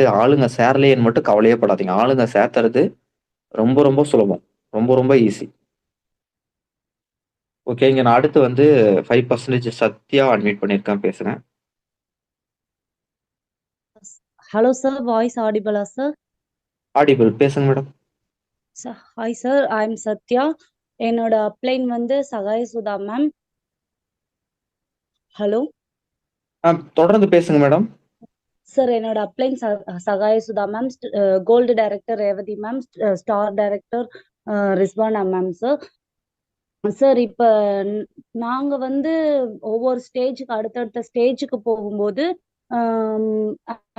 ஆளுங்க சேரலையேன்னு மட்டும் கவலையே படாதீங்க. ஆளுங்க சேர்த்துறது ரொம்ப ரொம்ப சுலபம். ரொம்ப ரொம்ப ஈஸி. ஓகேங்க. நான் அடுத்து வந்து 5% சத்யா அட்மிட் பண்ணியிருக்கேன் பேசுறேன். Hello sir. வாய்ஸ் ஆடிபிளா சார்? ஆடிபிள். பேசுங்க madam. Hi sir. I am Sathya. என்னோட அப்ளைன் வந்து சகாய சுதா மேம். ஹலோ. தொடர்ந்து பேசுங்க மேடம். சார் என்னோட அப்ளைன் Sahaya Sudha ma'am. Gold director Revathi ma'am. Star director Rizwana ma'am sir. Sir இப்ப நாங்க வந்து ஒவ்வொரு ஸ்டேஜுக்கு அடுத்தடுத்த ஸ்டேஜுக்கு போகும்போது,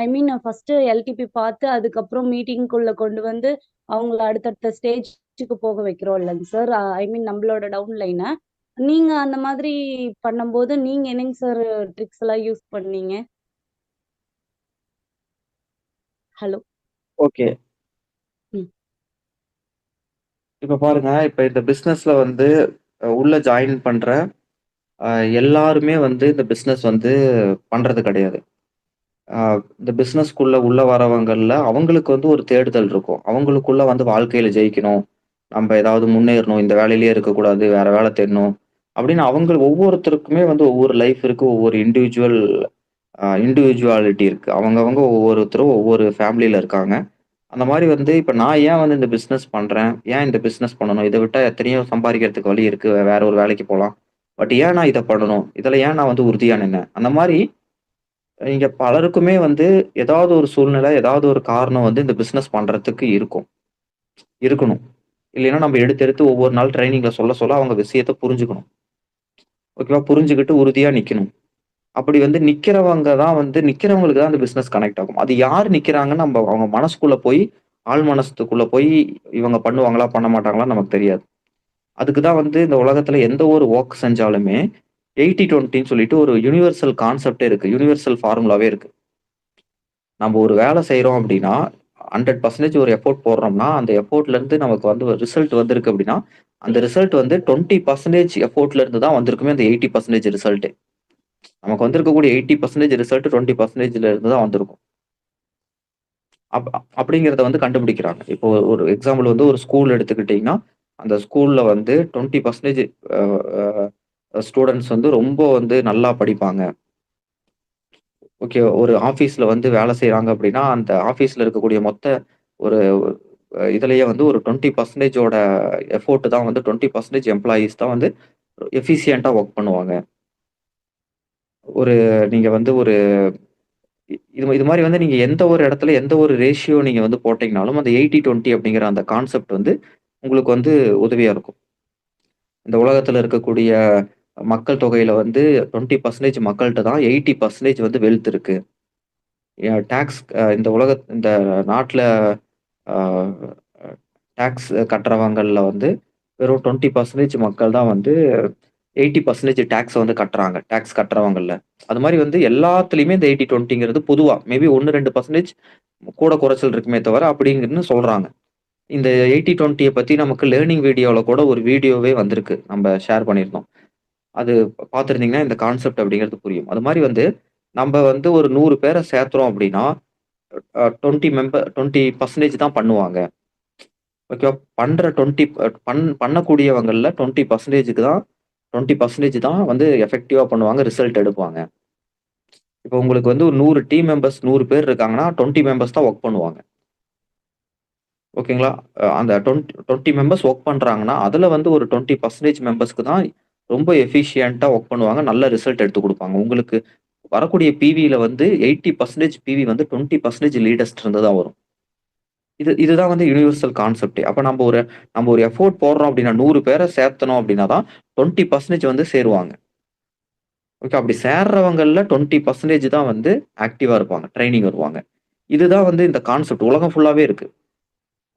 ஐ மீன் ஃபர்ஸ்ட்டு எல்டிபி பார்த்து அதுக்கப்புறம் மீட்டிங்குள்ள கொண்டு வந்து அவங்கள அடுத்தடுத்த ஸ்டேஜுக்கு போக வைக்கிறோம் இல்லைங்க சார். ஐ மீன் நம்மளோட டவுன் லைனை நீங்க அந்த மாதிரி பண்ணும்போது நீங்க என்னங்க சார் ட்ரிக்ஸ் எல்லாம் யூஸ் பண்ணீங்க? ஹலோ. ஓகே. ம். இப்ப பாருங்க, இப்ப இந்த பிசினஸ்ல வந்து அ உள்ள ஜாயின் பண்ற அ எல்லாருமே வந்து இந்த பிசினஸ் வந்து பண்றது கிடையாது. அ இந்த பிசினஸ்க்குள்ள உள்ள வரவங்கள்ல அவங்களுக்கு வந்து ஒரு தேடுதல் இருக்கும். அவங்களுக்குள்ள வந்து வாழ்க்கையில ஜெயிக்கணும். நம்ப ஏதாவது முன்னேறணும். இந்த வேலையிலேயே இருக்கக்கூடாது. வேற வேலை தேடணும். அப்படின்னு அவங்க ஒவ்வொருத்தருக்குமே வந்து ஒவ்வொரு லைஃப் இருக்கு. ஒவ்வொரு இண்டிவிஜுவல் இண்டிவிஜுவாலிட்டி இருக்குது அவங்கவங்க ஒவ்வொருத்தரும் ஒவ்வொரு ஃபேமிலியில் இருக்காங்க. அந்த மாதிரி வந்து இப்போ நான் ஏன் வந்து இந்த பிஸ்னஸ் பண்ணுறேன் ஏன் இந்த பிஸ்னஸ் பண்ணணும்? இதை விட்டால் எத்தனையோ சம்பாதிக்கிறதுக்கு வழி இருக்குது வேற ஒரு வேலைக்கு போகலாம் பட் ஏன் நான் இதை பண்ணணும்? இதில் ஏன் நான் வந்து உறுதியாக நின்னேன்? அந்த மாதிரி இங்கே பலருக்குமே வந்து ஏதாவது ஒரு சூழ்நிலை, ஏதாவது ஒரு காரணம் வந்து இந்த பிஸ்னஸ் பண்ணுறதுக்கு இருக்கும். இருக்கணும். இல்லைன்னா நம்ம எடுத்து எடுத்து ஒவ்வொரு நாள் ட்ரைனிங்கில் சொல்ல சொல்ல அவங்க விஷயத்த புரிஞ்சுக்கணும். ஓகேவா? புரிஞ்சுக்கிட்டு உறுதியாக நிற்கணும் அப்படி வந்து நிக்கிறவங்க தான் வந்து நிக்கிறவங்களுக்கு தான் அந்த பிசினஸ் கனெக்ட் ஆகும். அது யார் நிக்கிறாங்கன்னு நம்ம அவங்க மனசுக்குள்ள போய் ஆழ் மனசுக்குள்ள போய் இவங்க பண்ணுவாங்களா? பண்ண மாட்டாங்களா நமக்கு தெரியாது. அதுக்கு தான் வந்து இந்த உலகத்துல எந்த ஒரு ஒர்க் செஞ்சாலுமே 80, 20ன்னு சொல்லிட்டு ஒரு யுனிவர்சல் கான்செப்ட்டே இருக்கு. யுனிவர்சல் ஃபார்முலாவே இருக்கு. நம்ம ஒரு வேலை செய்கிறோம் அப்படின்னா, 100% ஒரு எஃபோர்ட் போடுறோம்னா, அந்த எஃபோர்ட்ல இருந்து நமக்கு வந்து ரிசல்ட் வந்திருக்கு அப்படின்னா, அந்த ரிசல்ட் வந்து 20% எஃபோர்ட்ல இருந்து தான் வந்திருக்குமே அந்த எயிட்டி பர்சன்டேஜ் ரிசல்ட்டு நமக்கு வந்திருக்கக்கூடிய 80% ரிசல்ட் டுவெண்ட்டி பர்சன்டேஜ்ல இருந்து தான் வந்திருக்கும். அப் அப்படிங்கிறத வந்து கண்டுபிடிக்கிறாங்க. இப்போ ஒரு எக்ஸாம்பிள் வந்து ஒரு ஸ்கூல் எடுத்துக்கிட்டிங்கன்னா அந்த ஸ்கூல்ல வந்து டுவெண்ட்டி பர்சன்டேஜ் ஸ்டூடெண்ட்ஸ் வந்து ரொம்ப வந்து நல்லா படிப்பாங்க. ஓகே. ஒரு ஆஃபீஸில் வந்து வேலை செய்கிறாங்க அப்படின்னா, அந்த ஆஃபீஸில் இருக்கக்கூடிய மொத்த ஒரு இதுலேயே வந்து ஒரு டுவெண்ட்டி பர்சன்டேஜோட எஃபோர்ட் தான் வந்து 20% எம்ப்ளாயீஸ் தான் வந்து எஃபிஷியண்ட்டாக ஒர்க் பண்ணுவாங்க. ஒரு நீங்க வந்து ஒரு இது இது மாதிரி வந்து நீங்க எந்த ஒரு இடத்துல எந்த ஒரு ரேஷியோ நீங்க வந்து போட்டீங்கனாலும், அந்த 80, 20 அப்படிங்கிற அந்த கான்செப்ட் வந்து உங்களுக்கு வந்து உதவியா இருக்கும். இந்த உலகத்துல இருக்கக்கூடிய மக்கள் தொகையில வந்து டுவெண்ட்டி பர்சன்டேஜ் மக்கள்கிட்ட தான் 80% வந்து வெல்த் இருக்கு. டேக்ஸ் இந்த உலக இந்த நாட்டில் டேக்ஸ் கட்டுறவங்களில் வந்து வெறும் 20% மக்கள் தான் வந்து எயிட்டி பர்சன்டேஜ் டேக்ஸை வந்து கட்டுறாங்க. டேக்ஸ் கட்டுறவங்கல்ல அது மாதிரி வந்து எல்லாத்துலேயுமே இந்த எயிட்டி டுவெண்ட்டிங்கிறது பொதுவாக மேபி 1, 2% கூட குறைச்சல் இருக்குமே தவிர அப்படிங்கிறது சொல்கிறாங்க இந்த எயிட்டி டுவெண்ட்டியை பற்றி நமக்கு லேர்னிங் வீடியோவில் கூட ஒரு வீடியோவே வந்திருக்கு. நம்ம ஷேர் பண்ணியிருந்தோம். அது பார்த்துருந்தீங்கன்னா இந்த கான்செப்ட் அப்படிங்கிறது புரியும். அது மாதிரி வந்து நம்ம வந்து ஒரு நூறு பேரை சேர்த்துறோம் அப்படின்னா, டுவெண்ட்டி மெம்பர் 20% தான் பண்ணுவாங்க. ஓகேவா? பண்ணுற டுவெண்ட்டி பண் பண்ணக்கூடியவங்களில் டுவெண்ட்டி பர்சன்டேஜுக்கு தான் 20% தான் வந்து எஃபெக்டிவாக பண்ணுவாங்க. ரிசல்ட் எடுப்பாங்க. இப்போ உங்களுக்கு வந்து ஒரு நூறு டீம் மெம்பர்ஸ் நூறு பேர் இருக்காங்கன்னா, 20 மெம்பர்ஸ் தான் ஒர்க் பண்ணுவாங்க. ஓகேங்களா? அந்த 20 20 மெம்பர்ஸ் ஒர்க் பண்ணுறாங்கன்னா அதில் வந்து ஒரு 20% மெம்பர்ஸ்க்கு தான் ரொம்ப எஃபிஷியண்ட்டாக ஒர்க் பண்ணுவாங்க. நல்ல ரிசல்ட் எடுத்து கொடுப்பாங்க உங்களுக்கு வரக்கூடிய பிவியில் வந்து 80% பிவி வந்து டுவெண்ட்டி பர்சன்டேஜ் லீடர்ஸ் இருந்து தான் வரும். இது இதுதான் வந்து யுனிவர்சல் கான்செப்ட் அப்போ நம்ம ஒரு நம்ப ஒரு எஃபோர்ட் போடுறோம் அப்படின்னா, நூறு பேரை சேர்த்தனோம் அப்படின்னா தான் 20% வந்து சேருவாங்க. ஓகே. அப்படி சேர்றவங்களில் டுவெண்ட்டி பர்சன்டேஜ் தான் வந்து ஆக்டிவாக இருப்பாங்க. ட்ரைனிங் வருவாங்க. இதுதான் வந்து இந்த கான்செப்ட் உலகம் ஃபுல்லாகவே இருக்கு.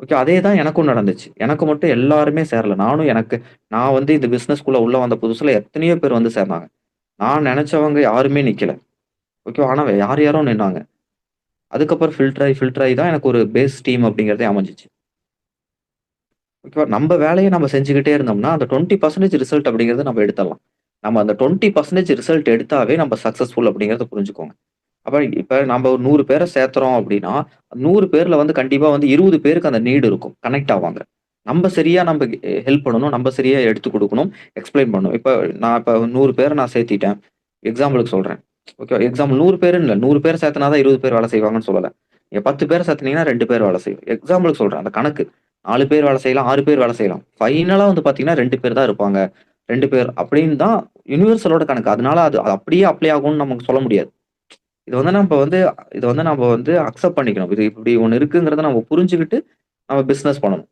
ஓகே. அதே தான் எனக்கும் நடந்துச்சு. எனக்கு மட்டும் எல்லாருமே சேரல. நானும் எனக்கு நான் வந்து இந்த பிஸ்னஸ்குள்ளே உள்ள வந்த புதுசில் எத்தனையோ பேர் வந்து சேர்ந்தாங்க. நான் நினச்சவங்க யாருமே நிற்கலை ஓகேவா? ஆனால் யார் யாரும் நின்னாங்க. அதுக்கப்புறம் ஃபில்டர் ஆகி ஃபில்டர் ஆகி தான் எனக்கு ஒரு பேஸ் டீம் அப்படிங்கிறதே அமைஞ்சிச்சு ஓகேவா? நம்ம வேலையை நம்ம செஞ்சுக்கிட்டே இருந்தோம்னா, அந்த 20% ரிசல்ட் அப்படிங்கிறத நம்ம எடுத்துடலாம். நம்ம அந்த 20% ரிசல்ட் எடுத்தாவே நம்ம சக்சஸ்ஃபுல் அப்படிங்கிறத புரிஞ்சுக்கோங்க. அப்போ இப்போ நம்ப ஒரு நூறு பேரை சேர்த்துறோம் அப்படின்னா நூறு பேரில் வந்து கண்டிப்பாக வந்து 20 பேருக்கு அந்த நீடு இருக்கும். கனெக்ட் ஆவாங்க. நம்ம சரியாக நம்ம ஹெல்ப் பண்ணணும். நம்ம சரியாக எடுத்துக் கொடுக்கணும் எக்ஸ்ப்ளைன் பண்ணணும். இப்போ நான் இப்போ நூறு பேரை நான் சேர்த்திட்டேன். எக்ஸாம்பிளுக்கு சொல்கிறேன் ஓகே எக்ஸாம்பிள் நூறு பேருன்னு இல்லை நூறு பேர் சேர்த்தனா தான் 20 பேர் வேலை செய்வாங்கன்னு சொல்லலை நீங்கள் பத்து பேர் சேர்த்துனீங்கன்னா ரெண்டு பேர் வேலை செய்யும். எக்ஸாம்பிளுக்கு சொல்கிறேன் அந்த கணக்கு. நாலு பேர் வேலை செய்யலாம், ஆறு பேர் வேலை செய்யலாம். ஃபைனலாக வந்து பார்த்தீங்கன்னா ரெண்டு பேர் தான் இருப்பாங்க. ரெண்டு பேர் அப்படின்னு தான் யுனிவர்சலோட கணக்கு. அதனால அது அப்படியே அப்ளை ஆகும்னு நமக்கு சொல்ல முடியாது. இது வந்து நம்ம வந்து இது வந்து நம்ம வந்து அக்செப்ட் பண்ணிக்கணும். இது இப்படி ஒன்று இருக்குங்கிறத நம்ம புரிஞ்சுக்கிட்டு நம்ம பிஸ்னஸ் பண்ணணும்.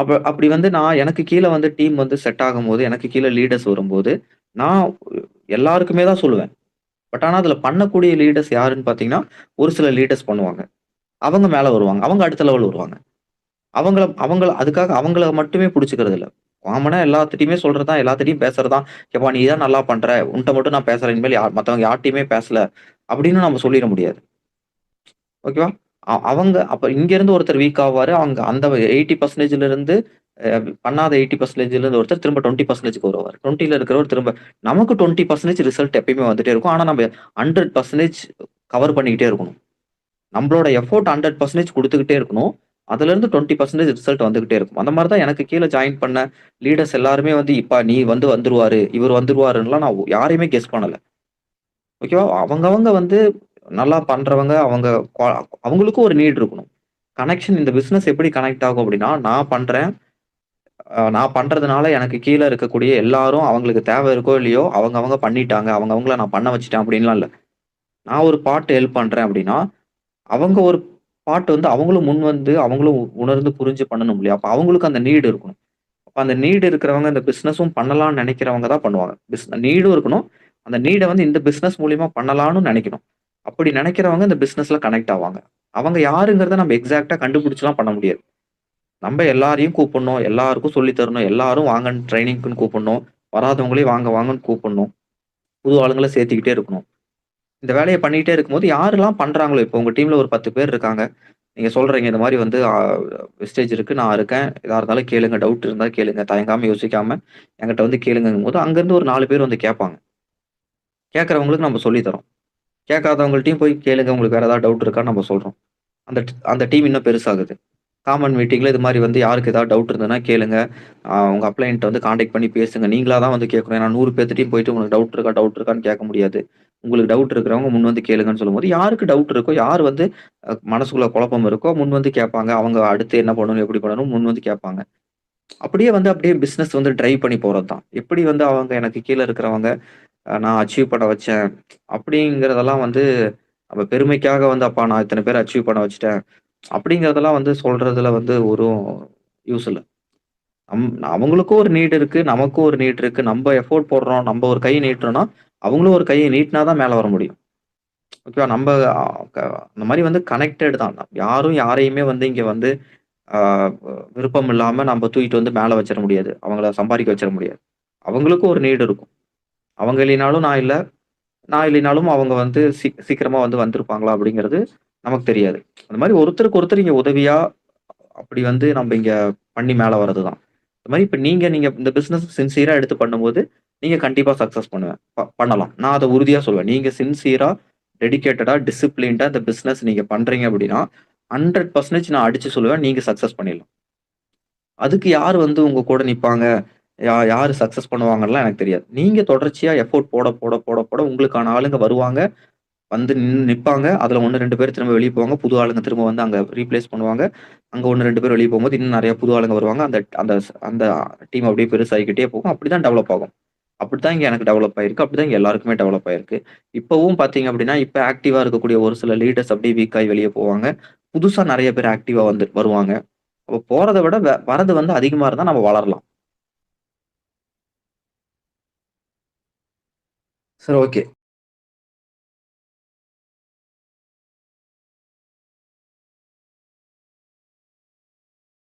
அப்ப அப்படி வந்து நான் எனக்கு கீழே வந்து டீம் வந்து செட் ஆகும்போது, எனக்கு கீழே லீடர்ஸ் வரும்போது, நான் எல்லாருக்குமே தான் சொல்லுவேன். பட் ஆனால் அதுல பண்ணக்கூடிய லீடர்ஸ் யாருன்னு பார்த்தீங்கன்னா, ஒரு சில லீடர்ஸ் பண்ணுவாங்க. அவங்க மேல வருவாங்க. அவங்க அடுத்த லெவல் வருவாங்க. அவங்கள அவங்கள அதுக்காக அவங்கள மட்டுமே பிடிச்சிக்கிறது இல்லை காமனாக எல்லாத்திட்டையுமே சொல்றது தான், எல்லாத்திட்டையும் பேசுறது தான். "எப்பா நீ தான் நல்லா பண்ற. உன்ட்ட மட்டும் நான் பேசுகிறேன் இனிமேல் யார் மற்றவங்க யார்ட்டையுமே பேசல." அப்படின்னு நம்ம சொல்லிட முடியாது. ஓகேவா? அவங்க அப்போ இங்கேருந்து ஒருத்தர் வீக் ஆவார் அவங்க அந்த 80% இருந்து பண்ணாத 80% இருந்து ஒருத்தர் திரும்ப டுவெண்ட்டி பர்சன்டேஜ்க்கு வருவார் டுவெண்ட்டில இருக்கிறவர் திரும்ப நமக்கு 20% ரிசல்ட் எப்பயுமே வந்துட்டே இருக்கும். ஆனா நம்ம 100% கவர் பண்ணிக்கிட்டே இருக்கணும். நம்மளோட எஃபோர்ட் ஹண்ட்ரட் பர்சன்டேஜ் கொடுத்துக்கிட்டே இருக்கணும். அதுலருந்து 20% ரிசல்ட் வந்துகிட்டே இருக்கும். அந்த மாதிரி தான் எனக்கு கீழே ஜாயின் பண்ண லீடர்ஸ் எல்லாருமே வந்து, "இப்ப நீ வந்து வந்துருவாரு. இவர் வந்துருவாருன்னுலாம்" நான் யாரையுமே கெஸ் பண்ணல. ஓகேவா? அவங்கவங்க வந்து நல்லா பண்றவங்க, அவங்க குவா அவங்களுக்கும் ஒரு நீட் இருக்கணும். கனெக்ஷன் இந்த பிசினஸ் எப்படி கனெக்ட் ஆகும் அப்படின்னா, நான் பண்றேன். நான் பண்றதுனால எனக்கு கீழே இருக்கக்கூடிய எல்லாரும் அவங்களுக்கு தேவை இருக்கோ இல்லையோ, அவங்க அவங்க பண்ணிட்டாங்க. அவங்க அவங்கள நான் பண்ண வச்சுட்டேன் அப்படின்லாம் இல்லை நான் ஒரு பாட்டு ஹெல்ப் பண்றேன் அப்படின்னா, அவங்க ஒரு பாட்டு வந்து அவங்களும் முன் வந்து, அவங்களும் உணர்ந்து புரிஞ்சு பண்ணணும் இல்லையா? அப்ப அவங்களுக்கும் அந்த நீடு இருக்கணும். அப்ப அந்த நீடு இருக்கிறவங்க இந்த பிசினஸும் பண்ணலாம்னு நினைக்கிறவங்க தான் பண்ணுவாங்க. பிஸ் நீடும் இருக்கணும். அந்த நீடை வந்து இந்த பிசினஸ் மூலியமா பண்ணலாம்னு நினைக்கணும் அப்படி நினைக்கிறவங்க இந்த பிசினஸ்ல கனெக்ட் ஆவாங்க. அவங்க யாருங்கிறத நம்ம எக்ஸாக்டா கண்டுபிடிச்சலாம் பண்ண முடியாது. நம்ம எல்லாரையும் கூப்பிடணும் எல்லாருக்கும் சொல்லி தரணும். எல்லாரும் வாங்கன்னு ட்ரைனிங்க்குன்னு கூப்பிடணும் வராதவங்களையும் வாங்க வாங்கன்னு கூப்பிடணும் புது ஆளுங்களை சேர்த்துக்கிட்டே இருக்கணும். இந்த வேலையை பண்ணிக்கிட்டே இருக்கும்போது யாரெல்லாம் பண்ணுறாங்களோ இப்போ உங்கள் டீமில் ஒரு 10 பேர் இருக்காங்க. நீங்கள் சொல்கிறீங்க "இந்த மாதிரி வந்து வெஸ்டேஜ் இருக்குது நான் இருக்கேன். எதாக இருந்தாலும் கேளுங்க. டவுட் இருந்தால் கேளுங்க. தயங்காமல் யோசிக்காமல் என்கிட்ட வந்து கேளுங்கும்போது அங்கேருந்து ஒரு நாலு பேர் வந்து கேட்பாங்க. கேட்குறவங்களுக்கு நம்ம சொல்லித்தரோம் கேட்காதவங்கள்ட்டையும் போய் கேளுங்க. உங்களுக்கு வேறு ஏதாவது டவுட் இருக்கான்னு நம்ம சொல்கிறோம் அந்த அந்த டீம் இன்னும் பெருசாகுது. காமன் மீட்டிங்கில் இது மாதிரி வந்து யாருக்கு ஏதாவது டவுட் இருந்ததுன்னா கேளுங்க. உங்கள் அப்ளைண்ட்டை வந்து காண்டாக்ட் பண்ணி பேசுங்க. நீங்களா தான் வந்து கேட்கணும். ஏன்னா 100 பேத்துட்டயும் போயிட்டு உங்களுக்கு டவுட் இருக்கா, டவுட் இருக்கான்னு கேட்க முடியாது. உங்களுக்கு டவுட் இருக்கிறவங்க முன் வந்து கேளுங்கன்னு சொல்லும்போது, யாருக்கு டவுட் இருக்கோ, யார் வந்து மனசுக்குள்ள குழப்பம் இருக்கோ, முன் வந்து கேட்பாங்க. அவங்க அடுத்து என்ன பண்ணணும், எப்படி பண்ணணும் முன் வந்து கேட்பாங்க. அப்படியே வந்து அப்படியே பிஸ்னஸ் வந்து ட்ரைவ் பண்ணி போகிறது தான். எப்படி வந்து அவங்க எனக்கு கீழே இருக்கிறவங்க நான் அச்சீவ் பண்ண வச்சேன். அப்படிங்கிறதெல்லாம் வந்து நம்ம பெருமைக்காக வந்து, "அப்பா நான் இத்தனை பேர் அச்சீவ் பண்ண வச்சுட்டேன்." அப்படிங்கிறதெல்லாம் வந்து சொல்றதுல வந்து ஒரு யூஸ் இல்லை நம் அவங்களுக்கும் ஒரு நீட் இருக்கு. நமக்கும் ஒரு நீட் இருக்கு. நம்ம எஃபோர்ட் போடுறோம். நம்ம ஒரு கை நீட்டுறோம்னா, அவங்களும் ஒரு கையை நீட்டினா தான் மேலே வர முடியும். ஓகேவா? நம்ம அந்த மாதிரி வந்து கனெக்டட் தான். யாரும் யாரையுமே வந்து இங்கே வந்து விருப்பம் இல்லாமல் நம்ம தூக்கிட்டு வந்து மேலே வச்சிட முடியாது. அவங்கள சம்பாதிக்க வச்சிட முடியாது. அவங்களுக்கும் ஒரு நீடு இருக்கும். அவங்க இல்லைனாலும் நான் இல்லை நான் இல்லைனாலும் அவங்க வந்து சீ சீக்கிரமா வந்து வந்திருப்பாங்களா அப்படிங்கிறது நமக்கு தெரியாது. அந்த மாதிரி ஒருத்தருக்கு ஒருத்தர் இங்க உதவியா, அப்படி வந்து நம்ம இங்க பண்ணி மேல வர்றது தான். இந்த மாதிரி இப்ப நீங்க நீங்க இந்த பிசினஸ் சின்சியரா எடுத்து பண்ணும்போது, நீங்க கண்டிப்பா சக்சஸ் பண்ணுவேன். ப பண்ணலாம். நான் அதை உறுதியா சொல்லுவேன். நீங்க சின்சியரா, டெடிகேட்டடா, டிசிப்ளின்டா இந்த பிசினஸ் நீங்க பண்றீங்க அப்படின்னா, 100% நான் அடிச்சு சொல்லுவேன். நீங்க சக்சஸ் பண்ணிடலாம். அதுக்கு யார் வந்து உங்க கூட நிற்பாங்க யா யார் சக்சஸ் பண்ணுவாங்கலாம் எனக்கு தெரியாது. நீங்க தொடர்ச்சியா எஃபோர்ட் போட, போட, போட, போட உங்களுக்கான ஆளுங்க வருவாங்க. வந்து நின் நிப்பாங்க. அதுல 1, 2 பேர் திரும்ப வெளிய போவாங்க. புது ஆளுங்க திரும்ப வந்து அங்க ரீப்ளேஸ் பண்ணுவாங்க. அங்க 1, 2 பேர் வெளிய போகும்போது, இன்னும் நெறைய புது ஆளுங்க வருவாங்க. அந்த அந்த ஸ் அந்த டீம் அப்படியே பெருசாகிக்கிட்டே போகும். அப்படிதான் டெவலப் ஆகும். அப்படித்தான் இங்க எனக்கு டெவலப் ஆயிருக்கு. அப்படிதான் இங்க எல்லாருக்குமே டெவலப் ஆயிருக்கு. இப்பவும் பார்த்தீங்க அப்படின்னா, இப்ப ஆக்டிவா இருக்கக்கூடிய ஒரு சில லீடர்ஸ் அப்படியே வீக் ஆயி வெளிய போவாங்க. புதுசா நெறைய பேர் ஆக்டிவா வந்து வருவாங்க. அப்ப போறத விட வ வரது வந்து அதிகமா இருந்தா நம்ம வளரலாம். சரி ஓகே.